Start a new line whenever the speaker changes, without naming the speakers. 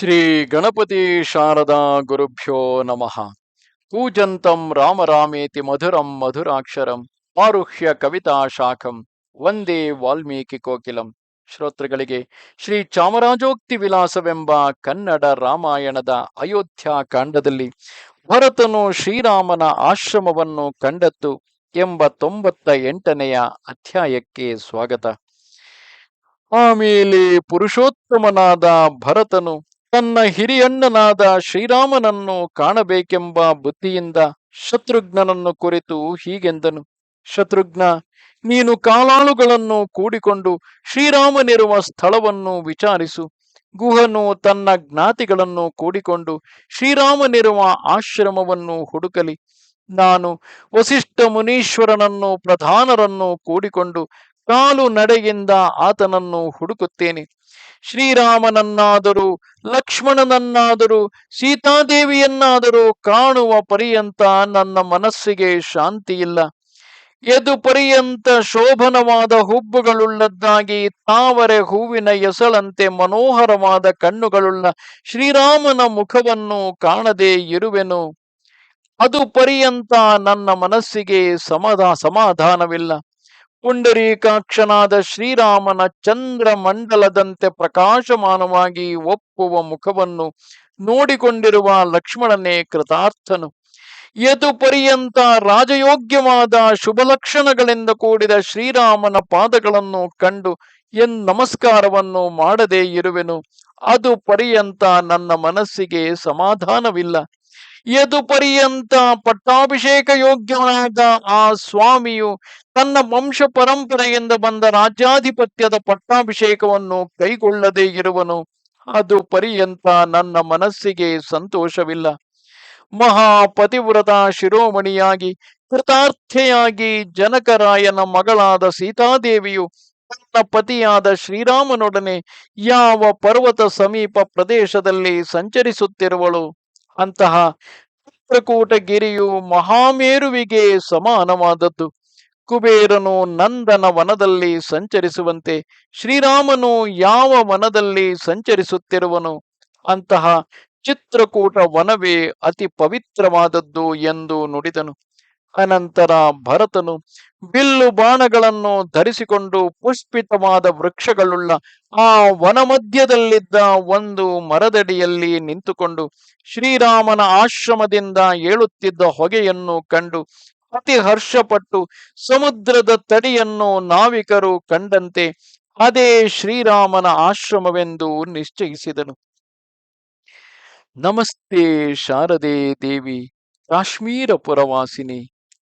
ಶ್ರೀ ಗಣಪತಿ ಶಾರದಾ ಗುರುಭ್ಯೋ ನಮಃ. ಕೂಜಂತಂ ರಾಮ ರಾಮೇತಿ ಮಧುರಂ ಮಧುರಾಕ್ಷರಂ ಆರುಹ್ಯ ಕವಿತಾ ಶಾಖಂ ವಂದೇ ವಾಲ್ಮೀಕಿ ಕೋಕಿಲಂ. ಶ್ರೋತೃಗಳಿಗೆ ಶ್ರೀ ಚಾಮರಾಜೋಕ್ತಿ ವಿಲಾಸವೆಂಬ ಕನ್ನಡ ರಾಮಾಯಣದ ಅಯೋಧ್ಯ ಕಾಂಡದಲ್ಲಿ ಭರತನು ಶ್ರೀರಾಮನ ಆಶ್ರಮವನ್ನು ಕಂಡದ್ದು ಎಂಬ ತೊಂಬತ್ತ ಎಂಟನೆಯ ಅಧ್ಯಾಯಕ್ಕೆ ಸ್ವಾಗತ. ಆಮೇಲೆ ಪುರುಷೋತ್ತಮನಾದ ಭರತನು ತನ್ನ ಹಿರಿಯಣ್ಣನಾದ ಶ್ರೀರಾಮನನ್ನು ಕಾಣಬೇಕೆಂಬ ಬುದ್ಧಿಯಿಂದ ಶತ್ರುಘ್ನನನ್ನು ಕುರಿತು ಹೀಗೆಂದನು. ಶತ್ರುಘ್ನ, ನೀನು ಕಾಲಾಳುಗಳನ್ನು ಕೂಡಿಕೊಂಡು ಶ್ರೀರಾಮನಿರುವ ಸ್ಥಳವನ್ನು ವಿಚಾರಿಸು. ಗುಹನು ತನ್ನ ಜ್ಞಾತಿಗಳನ್ನು ಕೂಡಿಕೊಂಡು ಶ್ರೀರಾಮನಿರುವ ಆಶ್ರಮವನ್ನು ಹುಡುಕಲಿ. ನಾನು ವಸಿಷ್ಠ ಮುನೀಶ್ವರನನ್ನು, ಪ್ರಧಾನರನ್ನು ಕೂಡಿಕೊಂಡು ಕಾಲು ನಡೆಯಿಂದ ಆತನನ್ನು ಹುಡುಕುತ್ತೇನೆ. ಶ್ರೀರಾಮನನ್ನಾದರೂ, ಲಕ್ಷ್ಮಣನನ್ನಾದರೂ, ಸೀತಾದೇವಿಯನ್ನಾದರೂ ಕಾಣುವ ಪರ್ಯಂತ ನನ್ನ ಮನಸ್ಸಿಗೆ ಶಾಂತಿಯಿಲ್ಲ. ಎದು ಪರ್ಯಂತ ಶೋಭನವಾದ ಹುಬ್ಬುಗಳುಳ್ಳದ್ದಾಗಿ ತಾವರೆ ಹೂವಿನ ಎಸಳಂತೆ ಮನೋಹರವಾದ ಕಣ್ಣುಗಳುಳ್ಳ ಶ್ರೀರಾಮನ ಮುಖವನ್ನು ಕಾಣದೇ ಇರುವೆನು. ಅದು ಪರ್ಯಂತ ನನ್ನ ಮನಸ್ಸಿಗೆ ಸಮಧಾ ಸಮಾಧಾನವಿಲ್ಲ. ಪುಂಡರೀಕಾಕ್ಷನಾದ ಶ್ರೀರಾಮನ ಚಂದ್ರ ಮಂಡಲದಂತೆ ಪ್ರಕಾಶಮಾನವಾಗಿ ಒಪ್ಪುವ ಮುಖವನ್ನು ನೋಡಿಕೊಂಡಿರುವ ಲಕ್ಷ್ಮಣನೇ ಕೃತಾರ್ಥನು. ಯದು ಪರ್ಯಂತ ರಾಜಯೋಗ್ಯವಾದ ಶುಭ ಲಕ್ಷಣಗಳಿಂದ ಕೂಡಿದ ಶ್ರೀರಾಮನ ಪಾದಗಳನ್ನು ಕಂಡು ಎನ್ ನಮಸ್ಕಾರವನ್ನು ಮಾಡದೇ ಇರುವೆನು. ಅದು ಪರ್ಯಂತ ನನ್ನ ಮನಸ್ಸಿಗೆ ಸಮಾಧಾನವಿಲ್ಲ. ಯದು ಪರ್ಯಂತ ಪಟ್ಟಾಭಿಷೇಕ ಯೋಗ್ಯನಾದ ಆ ಸ್ವಾಮಿಯು ತನ್ನ ವಂಶ ಪರಂಪರೆಯಿಂದ ಬಂದ ರಾಜ್ಯಾಧಿಪತ್ಯದ ಪಟ್ಟಾಭಿಷೇಕವನ್ನು ಕೈಗೊಳ್ಳದೇ ಇರುವನು. ಅದು ಪರ್ಯಂತ ನನ್ನ ಮನಸ್ಸಿಗೆ ಸಂತೋಷವಿಲ್ಲ. ಮಹಾಪತಿವ್ರತ ಶಿರೋಮಣಿಯಾಗಿ ಕೃತಾರ್ಥೆಯಾಗಿ ಜನಕರಾಯನ ಮಗಳಾದ ಸೀತಾದೇವಿಯು ತನ್ನ ಪತಿಯಾದ ಶ್ರೀರಾಮನೊಡನೆ ಯಾವ ಪರ್ವತ ಸಮೀಪ ಪ್ರದೇಶದಲ್ಲಿ ಸಂಚರಿಸುತ್ತಿರುವಳು. ಅಂತಹ ಚಿತ್ರಕೂಟಗಿರಿಯು ಮಹಾಮೇರುವಿಗೆ ಸಮಾನವಾದದ್ದು. ಕುಬೇರನು ನಂದನ ವನದಲ್ಲಿ ಸಂಚರಿಸುವಂತೆ ಶ್ರೀರಾಮನು ಯಾವ ವನದಲ್ಲಿ ಸಂಚರಿಸುತ್ತಿರುವನು? ಅಂತಹ ಚಿತ್ರಕೂಟ ವನವೇ ಅತಿ ಪವಿತ್ರವಾದದ್ದು ಎಂದು ನುಡಿದನು. ಅನಂತರ ಭರತನು ಬಿಲ್ಲು ಬಾಣಗಳನ್ನು ಧರಿಸಿಕೊಂಡು ಪುಷ್ಪಿತವಾದ ವೃಕ್ಷಗಳುಳ್ಳ ಆ ವನಮಧ್ಯದಲ್ಲಿದ್ದ ಒಂದು ಮರದಡಿಯಲ್ಲಿ ನಿಂತುಕೊಂಡು ಶ್ರೀರಾಮನ ಆಶ್ರಮದಿಂದ ಏಳುತ್ತಿದ್ದ ಹೊಗೆಯನ್ನು ಕಂಡು ಅತಿ ಹರ್ಷಪಟ್ಟು ಸಮುದ್ರದ ತಡಿಯನ್ನು ನಾವಿಕರು ಕಂಡಂತೆ ಅದೇ ಶ್ರೀರಾಮನ ಆಶ್ರಮವೆಂದು ನಿಶ್ಚಯಿಸಿದನು. ನಮಸ್ತೆ ಶಾರದೆ ದೇವಿ, ಕಾಶ್ಮೀರ ಪುರವಾಸಿನಿ.